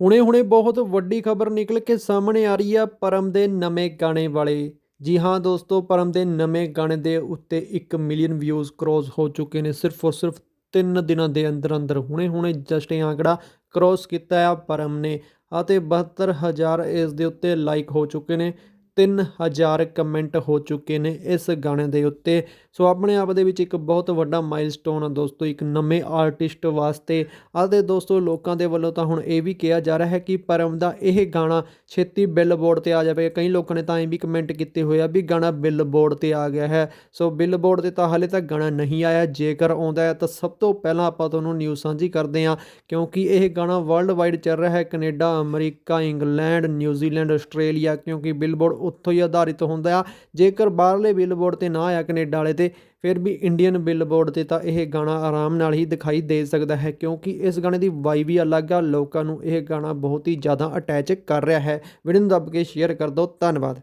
ਹੁਣੇ-ਹੁਣੇ ਬਹੁਤ ਵੱਡੀ ਖਬਰ ਨਿਕਲ ਕੇ ਸਾਹਮਣੇ ਆ ਰਹੀ ਆ ਪਰਮ ਦੇ ਨਵੇਂ ਗਾਣੇ ਵਾਲੇ। ਜੀ ਹਾਂ ਦੋਸਤੋ, ਪਰਮ ਦੇ ਨਵੇਂ ਗਾਣੇ ਦੇ ਉੱਤੇ 1 ਮਿਲੀਅਨ ਵਿਊਜ਼ ਕ੍ਰੋਸ ਹੋ ਚੁੱਕੇ ਨੇ। ਸਿਰਫ ਔਰ ਸਿਰਫ 3 ਦਿਨਾਂ ਦੇ ਅੰਦਰ ਅੰਦਰ ਹੁਣੇ-ਹੁਣੇ ਜਸਟ ਇਹ ਆંકੜਾ ਕ੍ਰੋਸ ਕੀਤਾ ਆ ਪਰਮ ਨੇ ਅਤੇ 72000 ਇਸ ਦੇ ਉੱਤੇ ਲਾਈਕ ਹੋ ਚੁੱਕੇ ਨੇ। 3000 ਕਮੈਂਟ ਹੋ ਚੁੱਕੇ ਨੇ ਇਸ ਗਾਣੇ ਦੇ ਉੱਤੇ। ਸੋ ਆਪਣੇ ਆਪ ਦੇ ਵਿੱਚ ਇੱਕ ਬਹੁਤ ਵੱਡਾ ਮਾਈਲਸਟੋਨ ਆ ਦੋਸਤੋ, ਇੱਕ ਨਵੇਂ ਆਰਟਿਸਟ ਵਾਸਤੇ। ਅਤੇ ਦੋਸਤੋ, ਲੋਕਾਂ ਦੇ ਵੱਲੋਂ ਤਾਂ ਹੁਣ ਇਹ ਵੀ ਕਿਹਾ ਜਾ ਰਿਹਾ ਹੈ ਕਿ ਪਰਮ ਦਾ ਇਹ ਗਾਣਾ ਛੇਤੀ ਬਿਲਬੋਰਡ ਤੇ ਆ ਜਾਵੇ। ਕਈ ਲੋਕਾਂ ਨੇ ਤਾਂ ਇਹ ਵੀ ਕਮੈਂਟ ਕੀਤੇ ਹੋਏ ਆ ਵੀ ਗਾਣਾ ਬਿਲਬੋਰਡ ਤੇ ਆ ਗਿਆ ਹੈ। ਸੋ ਬਿਲਬੋਰਡ ਤੇ ਤਾਂ ਹਾਲੇ ਤੱਕ ਗਾਣਾ ਨਹੀਂ ਆਇਆ। ਜੇਕਰ ਆਉਂਦਾ ਹੈ ਤਾਂ ਸਭ ਤੋਂ ਪਹਿਲਾਂ ਆਪਾਂ ਤੁਹਾਨੂੰ ਨਿਊਜ਼ ਸਾਂਝੀ ਕਰਦੇ ਹਾਂ, ਕਿਉਂਕਿ ਇਹ ਗਾਣਾ ਵਰਲਡ ਵਾਈਡ ਚੱਲ ਰਿਹਾ ਹੈ Canada, America, England, New Zealand, Australia, ਕਿਉਂਕਿ ਬਿਲਬੋਰਡ ਉੱਥੋਂ ਹੀ ਆਧਾਰਿਤ ਹੁੰਦਾ ਆ। ਜੇਕਰ ਬਾਹਰਲੇ ਬਿਲਬੋਰਡ ਤੇ ਨਾ ਆਇਆ ਕੈਨੇਡਾ ਵਾਲੇ ਤੇ, ਫਿਰ ਵੀ ਇੰਡੀਅਨ ਬਿਲਬੋਰਡ ਤੇ ਤਾਂ ਇਹ ਗਾਣਾ ਆਰਾਮ ਨਾਲ ਹੀ ਦਿਖਾਈ ਦੇ ਸਕਦਾ ਹੈ, ਕਿਉਂਕਿ ਇਸ ਗਾਣੇ ਦੀ ਵਾਈ ਵੀ ਅਲੱਗ ਆ। ਲੋਕਾਂ ਨੂੰ ਇਹ ਗਾਣਾ ਬਹੁਤ ਹੀ ਜ਼ਿਆਦਾ ਅਟੈਚ ਕਰ ਰਿਹਾ ਹੈ। ਵੀਡੀਓ ਨੂੰ ਦੱਬ ਕੇ ਸ਼ੇਅਰ ਕਰ ਦਿਓ ਧੰਨਵਾਦ।